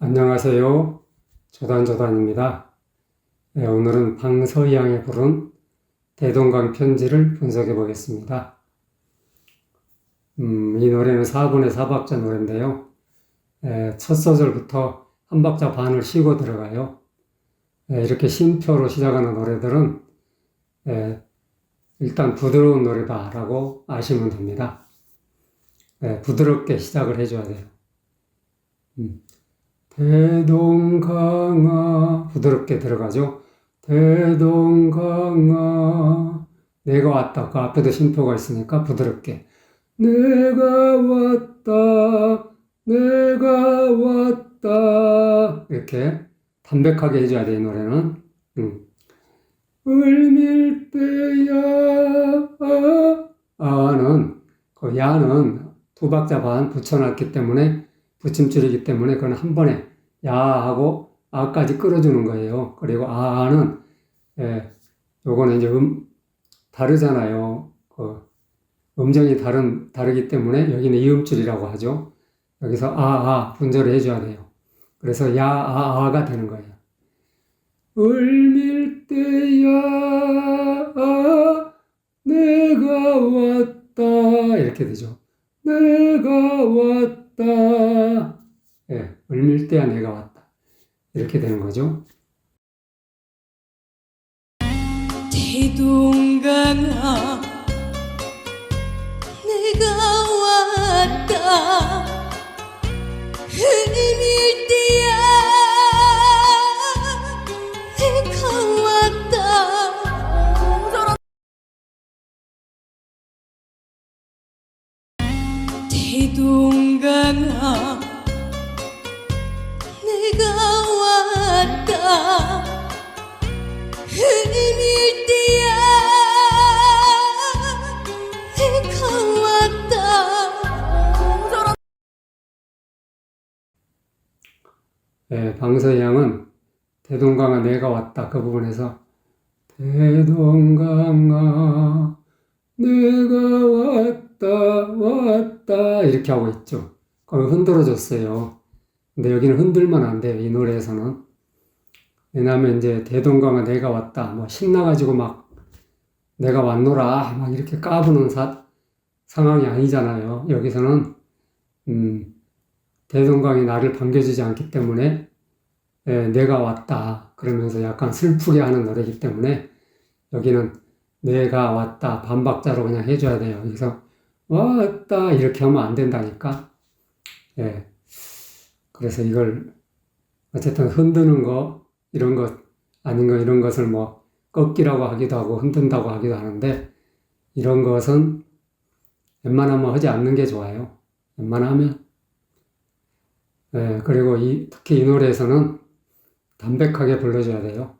안녕하세요. 조단조단입니다. 네, 오늘은 방서양이 부른 대동강 편지를 분석해 보겠습니다. 음, 이 노래는 4분의 4박자 노래인데요. 에, 첫 소절부터 한 박자 반을 쉬고 들어가요. 에, 이렇게 쉼표로 시작하는 노래들은 에, 일단 부드러운 노래다라고 아시면 됩니다. 에, 부드럽게 시작을 해줘야 돼요. 음. 대동강아 부드럽게 들어가죠. 대동강아 내가 왔다. 그 앞에도 쉼표가 있으니까 부드럽게 내가 왔다. 내가 왔다. 이렇게 담백하게 해줘야 돼, 이 노래는. 음. 을밀대야 아는 그 야는 두 박자 반 붙여놨기 때문에 붙임줄이기 때문에 그건 한 번에 야 하고 아까지 끌어주는 거예요. 그리고 아는 예, 요거는 이제 음 다르잖아요. 그 음정이 다른 다르기 때문에 여기는 이음줄이라고 하죠. 여기서 아아 분절을 해줘야 돼요. 그래서 야아아가 되는 거예요. 을밀대야 아, 내가 왔다 이렇게 되죠. 내가 왔다. 예, 을밀대야 내가 왔다. 이렇게 되는 거죠. 대동강아 내가 왔다 흐님일 때야 대동강아 내가 왔다. 흐님일 때야 내가 왔다. 예, 방서양은 대동강아 내가 왔다. 그 부분에서 대동강아 내가 왔다 왔다 이렇게 하고 있죠. 거기 흔들어줬어요. 근데 여기는 흔들면 안 돼요. 이 노래에서는. 왜냐하면 이제 대동강아 내가 왔다 뭐 신나가지고 막 내가 왔노라 막 이렇게 까부는 사, 상황이 아니잖아요. 여기서는 음, 대동강이 나를 반겨주지 않기 때문에 예, 내가 왔다 그러면서 약간 슬프게 하는 노래이기 때문에 여기는 내가 왔다 반박자로 그냥 해줘야 돼요. 그래서 왔다 이렇게 하면 안 된다니까. 예. 그래서 이걸 어쨌든 흔드는 거 이런 것 아닌 거 이런 것을 뭐 꺾기라고 하기도 하고 흔든다고 하기도 하는데 이런 것은 웬만하면 하지 않는 게 좋아요. 웬만하면 예, 그리고 이, 특히 이 노래에서는 담백하게 불러줘야 돼요.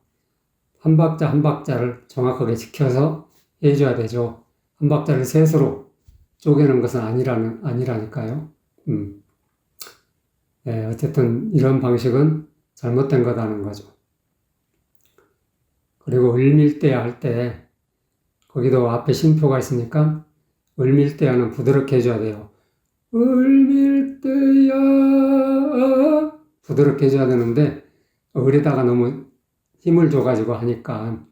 한 박자 한 박자를 정확하게 지켜서 해줘야 되죠. 한 박자를 셋으로 쪼개는 것은 아니라는, 아니라니까요. 음. 예, 어쨌든 이런 방식은 잘못된 거다는 거죠. 그리고 을밀대야 할 때, 거기도 앞에 쉼표가 있으니까, 을밀대야는 부드럽게 해줘야 돼요. 을밀대야, 부드럽게 해줘야 되는데, 을에다가 너무 힘을 줘가지고 하니까,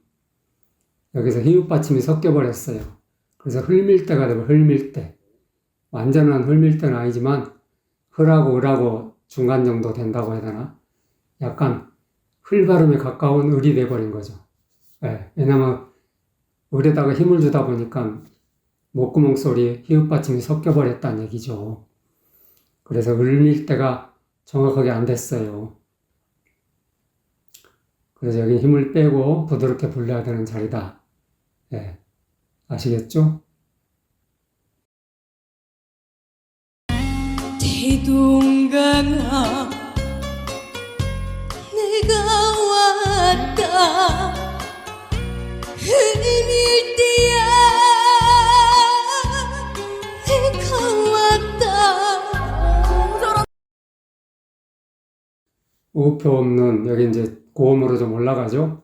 여기서 히읗 받침이 섞여버렸어요. 그래서 흘밀대가 되고 흘밀대. 완전한 흘밀대는 아니지만, 흐라고 을하고 중간 정도 된다고 해야 되나? 약간 흘 발음에 가까운 을이 돼버린 거죠. 예, 왜냐면 을에다가 힘을 주다 보니까 목구멍 소리, 히읗 받침이 섞여버렸다는 얘기죠. 그래서 을밀 때가 정확하게 안 됐어요. 그래서 여기 힘을 빼고 부드럽게 불러야 되는 자리다. 예, 아시겠죠? 대동강아 내가 왔다 흐님일 때야 내가 왔다 우표 없는 여기 이제 고음으로 좀 올라가죠.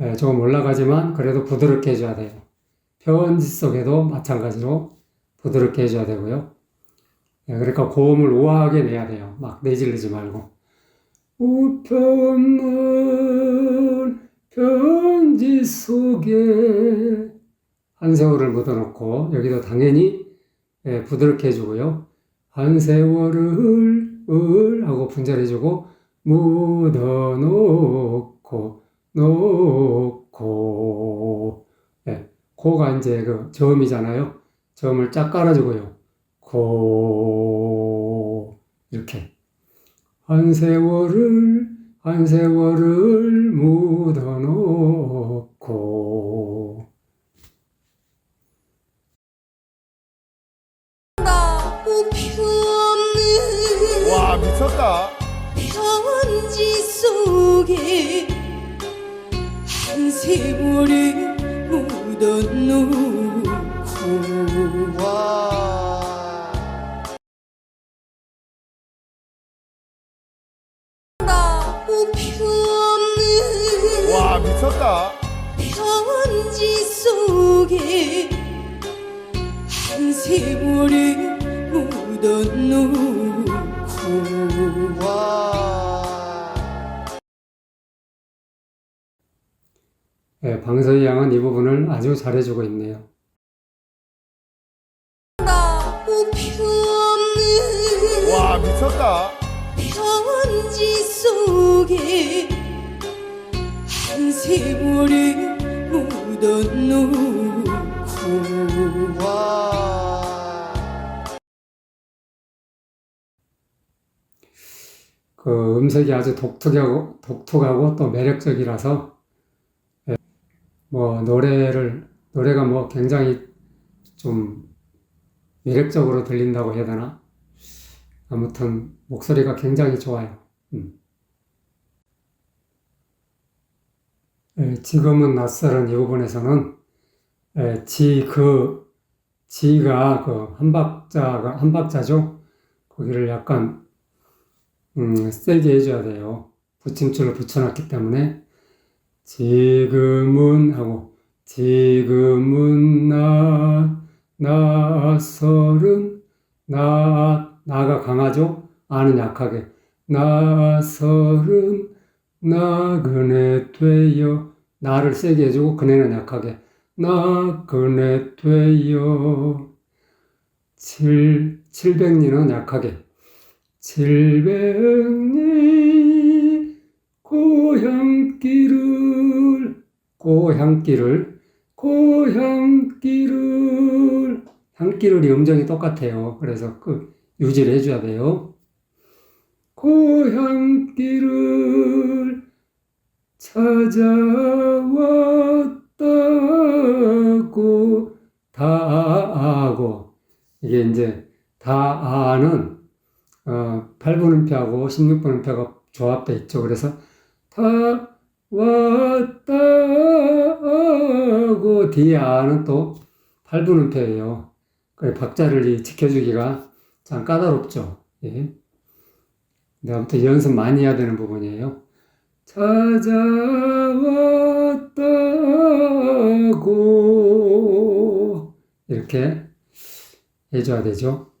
예, 조금 올라가지만 그래도 부드럽게 해줘야 돼요. 편지 속에도 마찬가지로 부드럽게 해줘야 되고요. 예, 그러니까 고음을 우아하게 내야 돼요. 막 내지르지 말고. 없는 편지 속에 한 세월을 묻어놓고 여기도 당연히 예, 부드럽게 해주고요. 한 세월을 을 하고 분절해주고 묻어놓고 놓고 예, 고가 이제 그 저음이잖아요. 저음을 쫙 깔아주고요. 고 이렇게 한 세월을 한 세월을 묻어놓고 나 없는 와 미쳤다. 편지 속에 한 세월을 묻어놓고 와. 방서희 양은 이 부분을 아주 잘해주고 있네요. 와 미쳤다. 편지 속에 한 세월을 묻어놓고 와. 그 음색이 아주 독특하고 독특하고 또 매력적이라서 예, 뭐 노래를 노래가 뭐 굉장히 좀 매력적으로 들린다고 해야 되나? 아무튼 목소리가 굉장히 좋아요. 음. 예, 지금은 낯설은 이 부분에서는 예, 지, 그, 지가 그 한 박자가 한 박자죠. 거기를 약간 음, 세게 해줘야 돼요. 붙임줄을 붙여놨기 때문에 지금은 하고 지금은 나 나설은 나 나가 강하죠. 아는 약하게. 나설은 나그네 되어. 나를 세게 해주고 그네는 약하게. 나그네 되어. 칠 칠백리는 약하게. 칠백리 고향길을 고향길을 고향길을 향길을 이 음정이 똑같아요. 그래서 그 유지를 해줘야 돼요. 고향길을 찾아왔다고 다하고 이게 이제 다아는 어, 8분 음표하고 16분 음표가 조합돼 있죠. 그래서 다 왔다 하고 뒤에 아는 또 8분음표예요. 그 박자를 이 지켜주기가 참 까다롭죠. 예. 근데 아무튼 연습 많이 해야 되는 부분이에요. 찾아왔다고 이렇게 해줘야 되죠.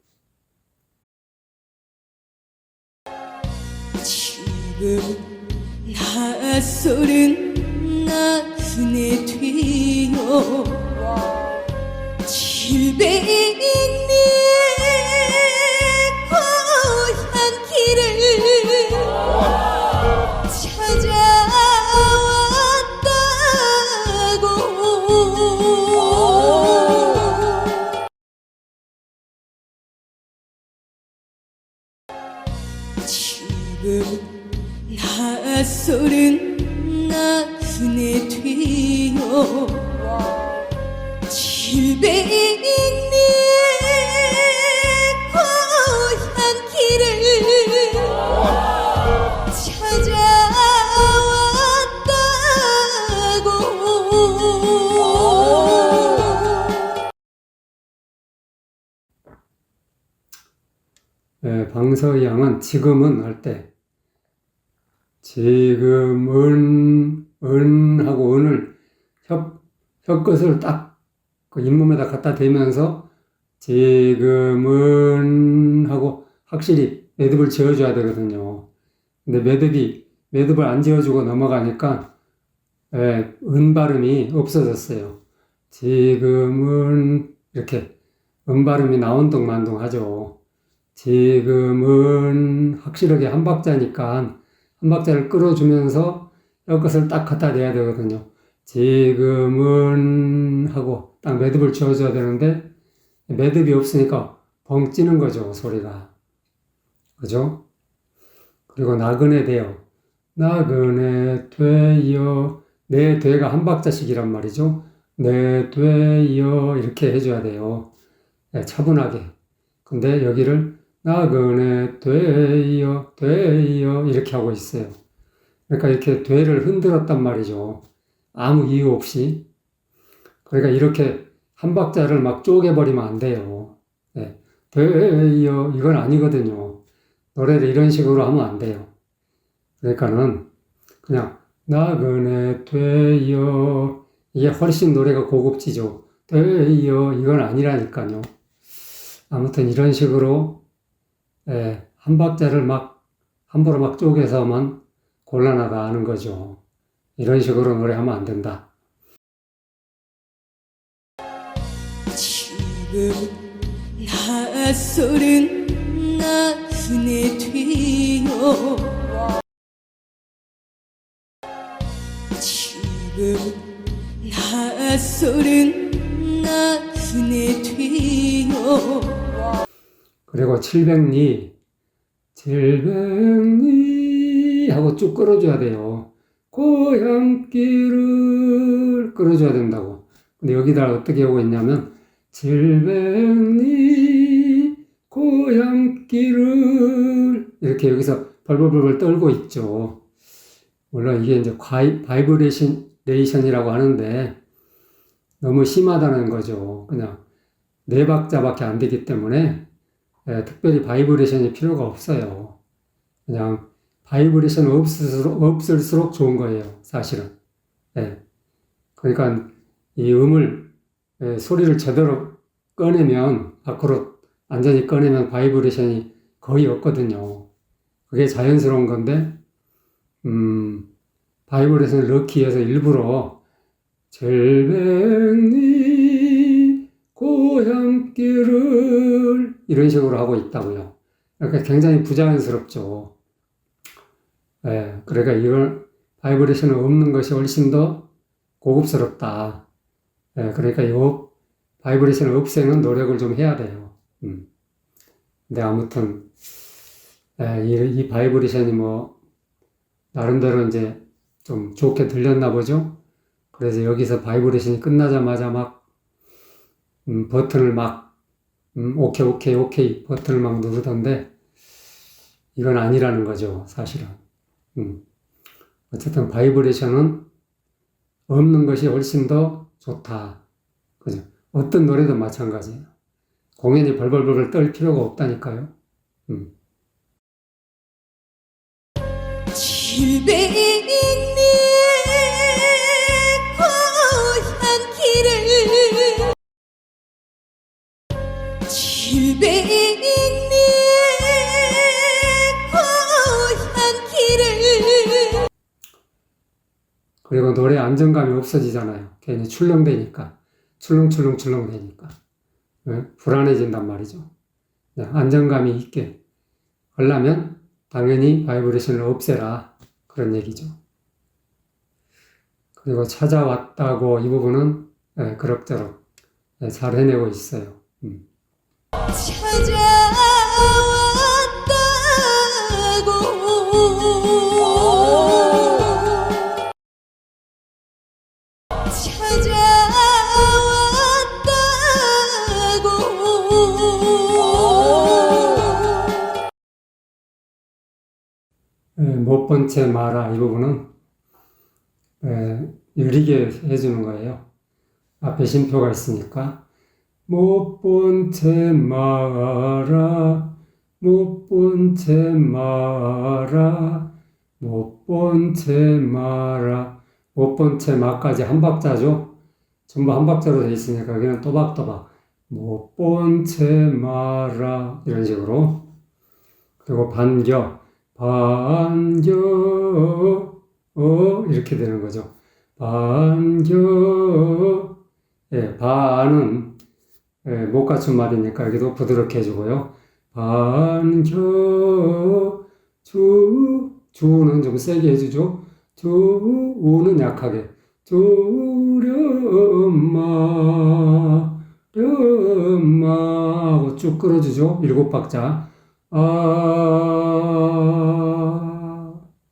낯설은 나그네 되어 칠백리 방서희 양은 지금은 할 때 지금은 은 하고 은을 혀, 혀끝을 딱 그 잇몸에다 갖다 대면서 지금은 하고 확실히 매듭을 지어줘야 되거든요. 근데 매듭이 매듭을 안 지어주고 넘어가니까 예, 은 발음이 없어졌어요. 지금은 이렇게 은 발음이 나온둥만둥 하죠. 지금은 확실하게 한 박자니까 한 박자를 끌어주면서 이것을 딱 갖다 대야 되거든요. 지금은 하고 딱 매듭을 지어줘야 되는데 매듭이 없으니까 벙 찌는 거죠, 소리가. 그죠? 그리고 나그네 돼요. 나그네 되어 내 되가 한 박자씩이란 말이죠. 내 되어 이렇게 해줘야 돼요. 네, 차분하게. 근데 여기를 나그네 되어 되어 이렇게 하고 있어요. 그러니까 이렇게 되를 흔들었단 말이죠. 아무 이유 없이. 그러니까 이렇게 한 박자를 막 쪼개버리면 안 돼요. 네. 되어 이건 아니거든요. 노래를 이런 식으로 하면 안 돼요. 그러니까는 그냥 나그네 되어 이게 훨씬 노래가 고급지죠. 되어 이건 아니라니까요. 아무튼 이런 식으로 예, 한 박자를 막 함부로 막 쪼개서만 곤란하다 하는 거죠. 이런 식으로 노래하면 안 된다. 지금 낯설은 나그네 되어 지금 낯설은 나그네 되어 그리고 700리, 700리 하고 쭉 끌어줘야 돼요. 고향길을 끌어줘야 된다고. 근데 여기다 어떻게 하고 있냐면, 700리, 고향길을 이렇게 여기서 벌벌벌벌 떨고 있죠. 물론 이게 이제 과이, 바이브레이션이라고 하는데, 너무 심하다는 거죠. 그냥 네 박자밖에 안 되기 때문에, 예, 특별히 바이브레이션이 필요가 없어요. 그냥 바이브레이션 없을수록, 없을수록 좋은 거예요, 사실은. 예. 그러니까 이 음을, 예, 소리를 제대로 꺼내면, 밖으로 완전히 꺼내면 바이브레이션이 거의 없거든요. 그게 자연스러운 건데, 음, 바이브레이션을 넣기 위해서 일부러 절백리 이런 식으로 하고 있다고요. 그러니까 굉장히 부자연스럽죠. 예, 그러니까 이걸 바이브레이션을 없는 것이 훨씬 더 고급스럽다. 예, 그러니까 이 바이브레이션을 없애는 노력을 좀 해야 돼요. 음. 근데 아무튼 예, 이, 이 바이브레이션이 뭐 나름대로 이제 좀 좋게 들렸나 보죠. 그래서 여기서 바이브레이션이 끝나자마자 막 음, 버튼을 막 음, 오케이 오케이 오케이. 버튼을 막 누르던데 이건 아니라는 거죠 사실은. 음. 어쨌든 바이브레이션은 없는 것이 훨씬 더 좋다. 그죠? 어떤 노래도 마찬가지예요 공연이 벌벌벌 떨 필요가 없다니까요. 음. 그리고 노래 안정감이 없어지잖아요 괜히 출렁대니까 출렁출렁출렁 되니까 예? 불안해진단 말이죠 네, 안정감이 있게 하려면 당연히 바이브레이션을 없애라 그런 얘기죠. 그리고 찾아왔다고 이 부분은 예, 그럭저럭 예, 잘 해내고 있어요. 음. 찾아왔다고 못 본 채 마라 이 부분은 예, 느리게 해주는 거예요. 앞에 심표가 있으니까. 못 본 채 마라 못 본 채 마라 못 본 채 마라. 못 본 채 마까지 한 박자죠. 전부 한 박자로 돼 있으니까 여기는 또박또박. 못 본 채 마라 이런 식으로. 그리고 반겨 반겨 어 이렇게 되는 거죠. 반겨 예, 반은 예, 못 갖춘 말이니까 여기도 부드럽게 해주고요. 반겨 주 주는 좀 세게 해주죠. 주 우는 약하게 주렴마 렴마 하고 쭉 끌어주죠. 일곱 박자 아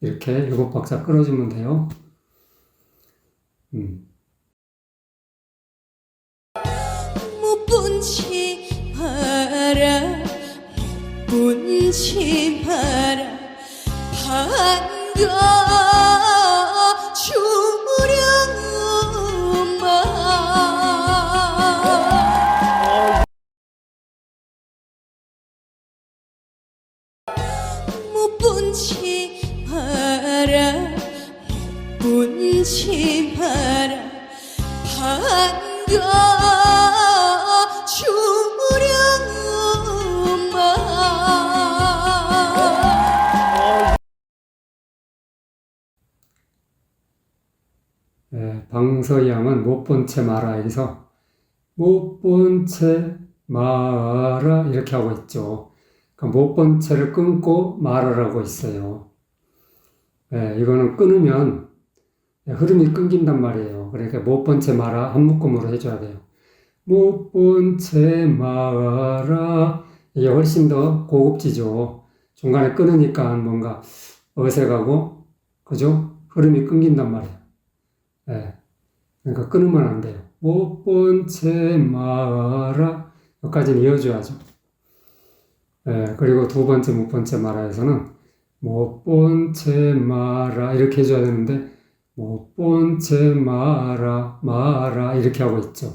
이렇게 일곱 박자 끌어주면 돼요. 음. 마라 반가 예, 방서양은 못 본 채 마라 여기서 못 본 채 마라 이렇게 하고 있죠. 그러니까 못본 채를 끊고 말하라고 있어요. 예, 이거는 끊으면 예, 흐름이 끊긴단 말이에요. 그러니까 못본채 마라 한 묶음으로 해줘야 돼요. 못본채 마라 이게 훨씬 더 고급지죠. 중간에 끊으니까 뭔가 어색하고 그죠? 흐름이 끊긴단 말이에요. 예. 그러니까 끊으면 안 돼요. 못본채 마라 여기까지는 이어줘야죠. 예. 그리고 두 번째 못본채 마라에서는 못본채 마라 이렇게 해줘야 되는데 못 본 채 마라 마라 이렇게 하고 있죠.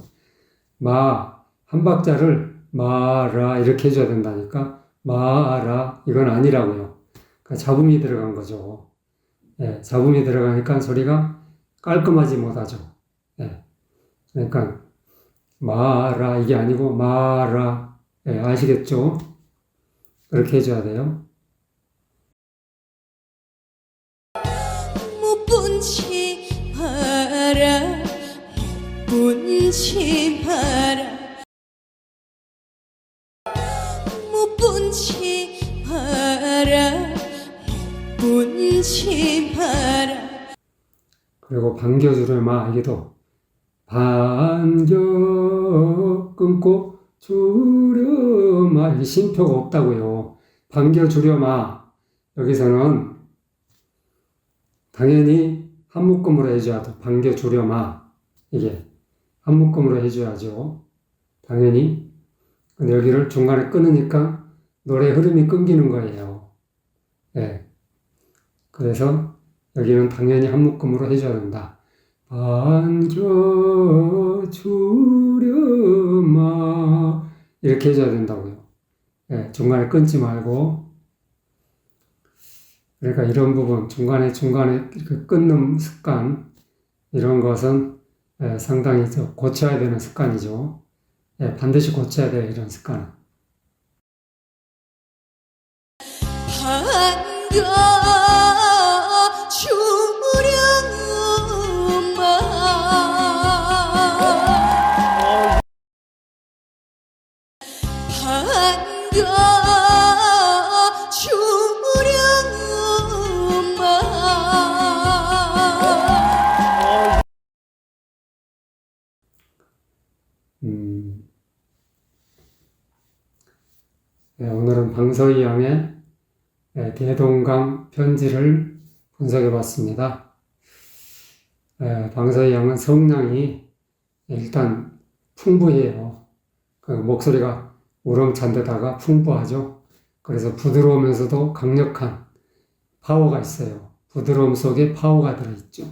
마 한 박자를 마라 이렇게 해줘야 된다니까 마라 이건 아니라고요. 그러니까 잡음이 들어간 거죠. 예. 잡음이 들어가니까 소리가 깔끔하지 못하죠. 예. 그러니까 마라 이게 아니고 마라 예, 아시겠죠? 그렇게 해줘야 돼요. 못본치 마라. 못본치 마라. 못본치 마라. 그리고 반겨주려마 이게도 반겨 끊고 주려마 이게 쉼표가 없다고요. 반겨 주려마. 여기서는 당연히 한 묶음으로 해줘야 돼. 반겨 주려마. 이게 한 묶음으로 해줘야죠. 당연히 근데 여기를 중간에 끊으니까 노래 흐름이 끊기는 거예요. 예. 그래서 여기는 당연히 한 묶음으로 해줘야 된다. 반겨 주려마 이렇게 해줘야 된다고요. 예, 중간에 끊지 말고 그러니까 이런 부분 중간에 중간에 그 끊는 습관 이런 것은 예, 상당히 저 고쳐야 되는 습관이죠. 예, 반드시 고쳐야 돼요 이런 습관은. 방서희 양의 예, 대동강 편지를 분석해 봤습니다. 예, 방서희 양은 성량이 일단 풍부해요. 그 목소리가 우렁찬 데다가 풍부하죠. 그래서 부드러우면서도 강력한 파워가 있어요. 부드러움 속에 파워가 들어있죠.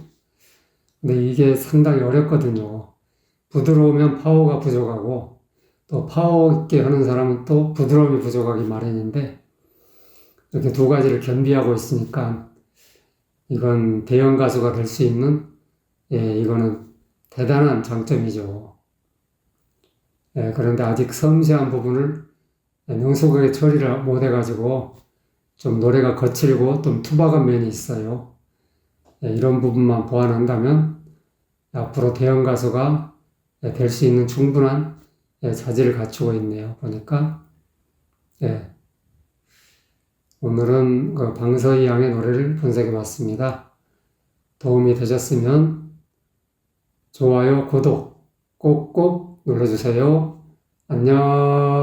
근데 이게 상당히 어렵거든요. 부드러우면 파워가 부족하고 또 파워 있게 하는 사람은 또 부드러움이 부족하기 마련인데 이렇게 두 가지를 겸비하고 있으니까 이건 대형 가수가 될 수 있는 예, 이거는 대단한 장점이죠. 예, 그런데 아직 섬세한 부분을 명석하게 처리를 못 해가지고 좀 노래가 거칠고 좀 투박한 면이 있어요. 예, 이런 부분만 보완한다면 앞으로 대형 가수가 될 수 있는 충분한 예, 자질을 갖추고 있네요. 보니까 예, 오늘은 그 방서희 양의 노래를 분석해 봤습니다. 도움이 되셨으면 좋아요, 구독 꼭꼭 눌러주세요. 안녕.